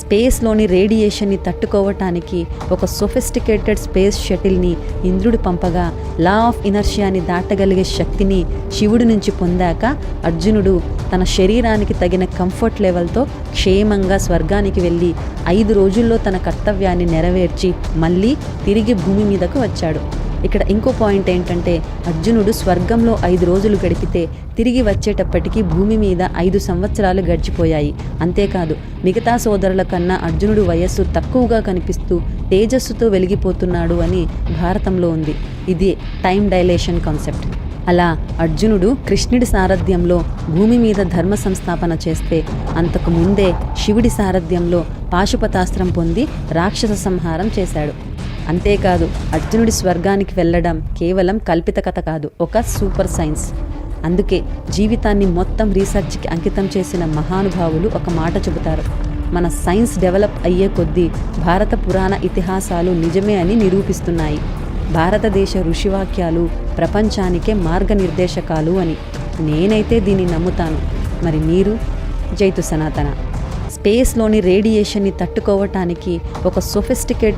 స్పేస్లోని రేడియేషన్ని తట్టుకోవటానికి ఒక sophisticated space షటిల్ని ఇంద్రుడు పంపగా లా ఆఫ్ ఇనర్షియాని దాటగలిగే శక్తిని శివుడి నుంచి పొందాక అర్జునుడు తన శరీరానికి తగిన కంఫర్ట్ లెవెల్తో క్షేమంగా స్వర్గానికి వెళ్ళి ఐదు రోజుల్లో తన కర్తవ్యాన్ని నెరవేర్చి మళ్ళీ తిరిగి భూమి మీదకు వచ్చాడు. ఇక్కడ ఇంకో పాయింట్ ఏంటంటే అర్జునుడు స్వర్గంలో ఐదు రోజులు గడిపితే తిరిగి వచ్చేటప్పటికి భూమి మీద ఐదు సంవత్సరాలు గడిచిపోయాయి. అంతేకాదు మిగతా సోదరుల కన్నా అర్జునుడు వయస్సు తక్కువగా కనిపిస్తూ తేజస్సుతో వెలిగిపోతున్నాడు అని భారతంలో ఉంది. ఇది టైం డైలేషన్ కాన్సెప్ట్. అలా అర్జునుడు కృష్ణుడి సారథ్యంలో భూమి మీద ధర్మ సంస్థాపన చేస్తే అంతకు ముందే శివుడి సారథ్యంలో పాశుపతాస్త్రం పొంది రాక్షస సంహారం చేశాడు. అంతేకాదు అర్జునుడి స్వర్గానికి వెళ్ళడం కేవలం కల్పిత కథ కాదు ఒక సూపర్ సైన్స్. అందుకే జీవితాన్ని మొత్తం రీసెర్చ్కి అంకితం చేసిన మహానుభావులు ఒక మాట చెబుతారు. మన సైన్స్ డెవలప్ అయ్యే కొద్దీ భారత పురాణ ఇతిహాసాలు నిజమే అని నిరూపిస్తున్నాయి. భారతదేశ ఋషివాక్యాలు ప్రపంచానికే మార్గనిర్దేశకాలు అని. నేనైతే దీన్ని నమ్ముతాను. మరి మీరు? జైతు సనాతన. స్పేస్లోని రేడియేషన్ని తట్టుకోవటానికి ఒక సొఫిస్టికేట్